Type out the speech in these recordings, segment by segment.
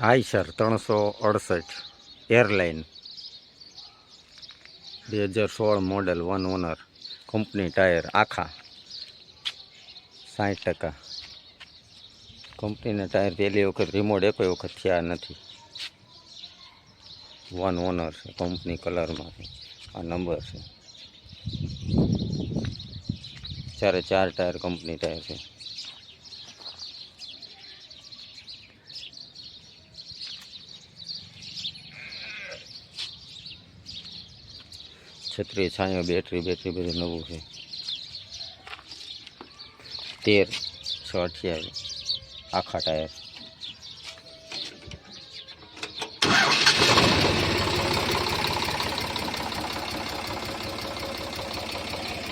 Eicher ત્રણસો અડસઠ airline. બે હજાર સોળ model one owner. Company tyre આખા સાઠ ટકા. કંપનીના ટાયર પહેલી વખત રિમોટ એકોય વખત થયા નથી. વન ઓનર છે કંપની કલરમાં આ નંબર છે. ચારે ચાર ટાયર કંપની ટાયર છે. છત્રી, છાંયો, બેટરી બેટરી બધું નવું છે. તેર, છ, અઠ્યાવીસ, આખા ટાયર.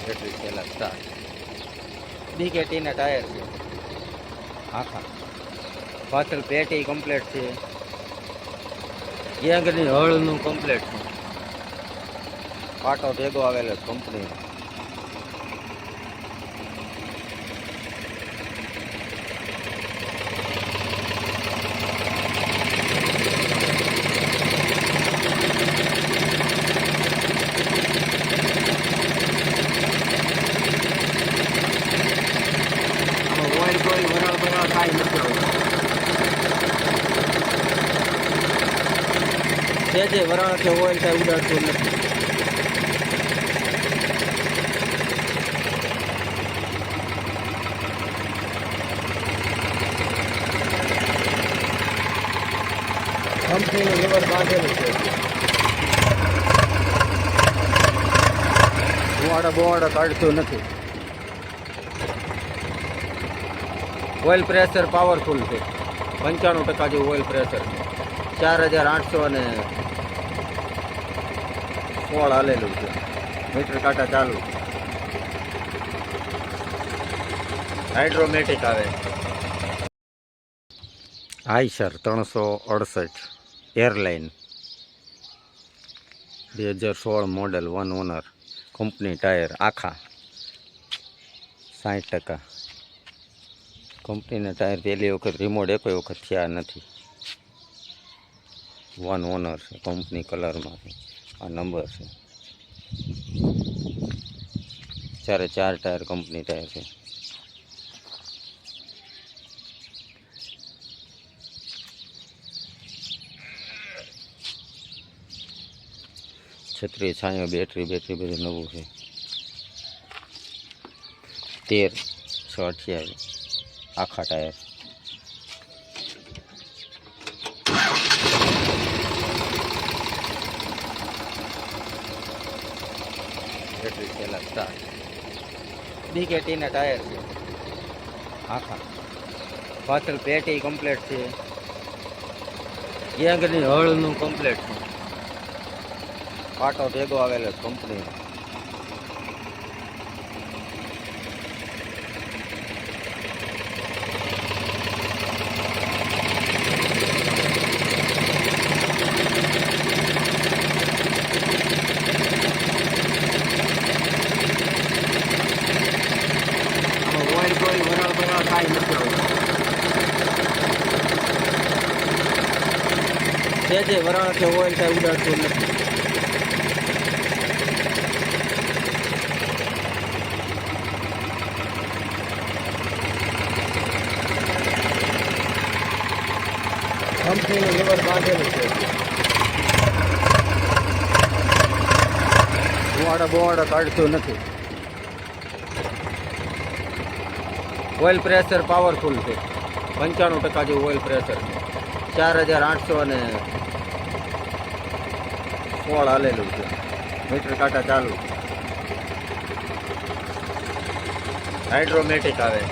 બેટરી પહેલાં સ્ટાર્ટ બીકેટીના ટાયર છે. આખા. પાછળ પેટી કમ્પ્લેટ છે. ગેંગની હળનું કમ્પ્લેટ છે. પાટો ભેગો આવેલો કંપની જે જે વરાળ કે ઓઇલ કાંઈ ઉડાડતું નથી. કંપનીનું લીવર છે ધુવાડા બોવાડા કાઢતું નથી. ઓઇલ પ્રેશર પાવરફુલ છે. પંચાણું ટકા જેવું ઓઇલ પ્રેશર ચાર હજાર આઠસો અને સોળ હાલેલું છે. મીટર કાંટા ચાલુ. હાઇડ્રોમેટિક આવે. આઈસર ત્રણસો અડસઠ. એરલાઇન. બે હજાર સોળ model one owner company tyre આખા સાઠ ટકા. કંપનીના ટાયર પહેલી વખત રિમોટ એકોઈ વખત થયા નથી. વન ઓનર છે કંપની કલરમાં આ નંબર છે. ચારે ચાર ટાયર કંપની ટાયર છે. છત્રી છાંયો બેટરી બેટરી બધું નવું છે. તેર, છ અઠ્યાવીસ આખા ટાયર. બેટરી પહેલાં સ્ટાર્ટ. બીકેટીના ટાયર છે. આખા. પાછળ પેટી કમ્પ્લીટ છે. ગેંગની હળનું કમ્પ્લીટ છે. પાટો ભેગો આવેલો કંપની જે જે વરાણ કે ઓઇલ કાંઈ ઉડાડતું નથી. કંપનીનું લીવર બાંધેલું છે બોવાડા બોવાડા કાઢતું નથી. ઓઇલ પ્રેશર પાવરફુલ છે. પંચાણું ટકા જેવું ઓઇલ પ્રેશર ચાર હજાર આઠસો અને સોળ હાલેલું છે. મીટર કાંટા ચાલુ. હાઇડ્રોમેટિક આવે.